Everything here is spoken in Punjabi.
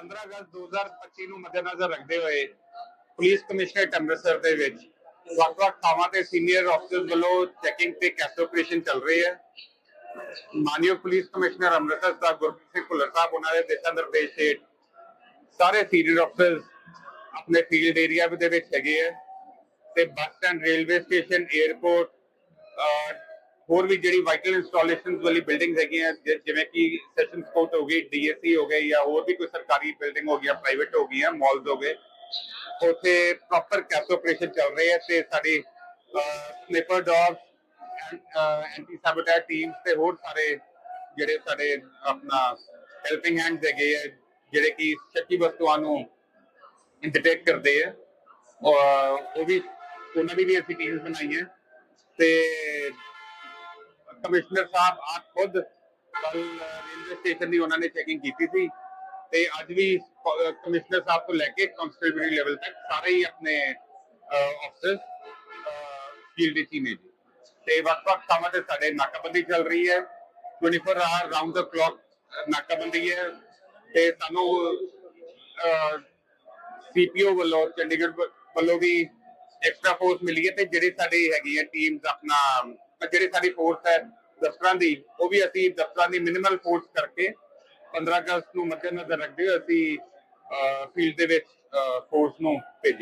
15 ਅਗਸਤ 2025 ਨੂੰ ਮੱਦੇਨਜ਼ਰ ਰੱਖਦੇ ਹੋਏ ਪੁਲਿਸ ਕਮਿਸ਼ਨਰੇਟ ਅੰਮ੍ਰਿਤਸਰ ਦੇ ਵਿੱਚ ਵੱਖ-ਵੱਖ ਥਾਵਾਂ ਤੇ ਸੀਨੀਅਰ ਅਫਸਰਸ ਵੱਲੋਂ ਚੈਕਿੰਗ ਤੇ ਕੈਸ਼ ਆਪਰੇਸ਼ਨ ਚੱਲ ਰਹੀ ਹੈ ਮਾਨਯੋਗ ਪੁਲਿਸ ਕਮਿਸ਼ਨਰ ਅੰਮ੍ਰਿਤਸਰ ਸਾਹਿਬ ਗੁਰਪ੍ਰੀਤ ਸਿੰਘ ਭੁੱਲਰ ਸਾਹਿਬ, ਉਹਨਾਂ ਦੇ ਦਿਸ਼ਾ ਨਿਰਦੇਸ਼ ਹੇਠ ਸਾਰੇ ਸੀਨੀਅਰ ਅਫਸਰਸ ਆਪਣੇ ਫੀਲਡ ਏਰੀਆ ਦੇ ਵਿੱਚ ਹੈਗੇ ਹੈ ਤੇ bus stand railway station airport ਹੋਰ ਵੀ ਜਿਹੜੀ ਵਾਈਟਲ ਇੰਸਟਾਲੇਸ਼ਨਸ ਵਾਲੀ ਬਿਲਡਿੰਗਸ ਹੈਗੀਆਂ ਜਿਵੇਂ ਕਿ ਸੈਸ਼ਨ ਕੋਰਟ ਹੋ ਗਈ ਡੀਐਸਸੀ ਹੋ ਗਈ ਜਾਂ ਹੋਰ ਵੀ ਕੋਈ ਸਰਕਾਰੀ ਬਿਲਡਿੰਗ ਹੋ ਗਿਆ ਪ੍ਰਾਈਵੇਟ ਹੋ ਗਈਆਂ ਮਾਲਸ ਹੋ ਗਏ। ਉੱਥੇ ਪ੍ਰੋਪਰ ਕੈਸ਼ ਆਪਰੇਸ਼ਨ ਚੱਲ ਰਹੇ ਹੈ ਤੇ ਸਾਡੀ sniffer dogs anti sabotage team ਤੇ ਹੋਰ ਸਾਰੇ ਜਿਹੜੇ ਸਾਡੇ ਆਪਣਾ ਹੈਲਪਿੰਗ ਹੈਂਡਸ ਹੈਗੇ ਆ, ਜਿਹੜੇ ਕਿ ਸ਼ੱਕੀ ਵਸਤੂਆਂ ਨੂੰ ਇੰਟਰਟੇਕ ਕਰਦੇ ਆ। ਉਹ ਵੀ, ਉਹਨਾਂ ਦੀ ਵੀ ਅਸੀਂ ਟੀਮਸ ਬਣਾਈਆਂ। ਤੇ ਕਮਿਸ਼ਨਰ ਸਾਹਿਬ ਆਪ ਖੁਦ ਕੱਲ ਰੇਲਵੇ ਸਟੇਸ਼ਨ ਦੀ ਉਹਨਾਂ ਨੇ ਚੈਕਿੰਗ ਕੀਤੀ ਸੀ ਤੇ ਅੱਜ ਵੀ ਕਮਿਸ਼ਨਰ ਸਾਹਿਬ ਤੋਂ ਲੈ ਕੇ ਕਨਸਟੇਬਲਰੀ ਲੈਵਲ ਤੱਕ ਸਾਰੇ ਹੀ ਆਪਣੇ ਅਫਸਰ ਫੀਲਡ ਵਿੱਚ ਹੀ ਨੇ ਜੀ। ਤੇ ਵੱਖ-ਵੱਖ ਤੇ ਸਾਡੇ ਨਾਕਾਬੰਦੀ ਚੱਲ ਰਹੀ ਹੈ। 24 ਆਵਰ ਰਾਉਂਡ ਦਾ ਕਲੌਕ ਨਾਕਾਬੰਦੀ ਹੈ ਤੇ ਸਾਨੂੰ ਸੀਪੀਓ ਵੱਲੋਂ, ਚੰਡੀਗੜ੍ਹ ਵੱਲੋਂ ਵੀ ਐਕਸਟਰਾ ਫੋਰਸ ਮਿਲੀ ਹੈ ਤੇ ਜਿਹੜੇ ਸਾਡੇ ਹੈਗੀ ਹੈ ਟੀਮਸ ਆਪਣਾ ਜਿਹੜੀ ਸਾਡੀ ਫੋਰਸ ਹੈ ਦਫ਼ਤਰਾਂ ਦੀ, ਉਹ ਵੀ ਅਸੀਂ ਦਫ਼ਤਰਾਂ ਦੀ ਮਿਨੀਮਲ ਫੋਰਸ ਕਰਕੇ 15 ਅਗਸਤ ਨੂੰ ਮੱਦੇਨਜ਼ਰ ਰੱਖਦੇ ਹੋਏ ਅਸੀਂ ਫੀਲਡ ਦੇ ਵਿੱਚ ਫੋਰਸ ਨੂੰ ਭੇਜਿਆ।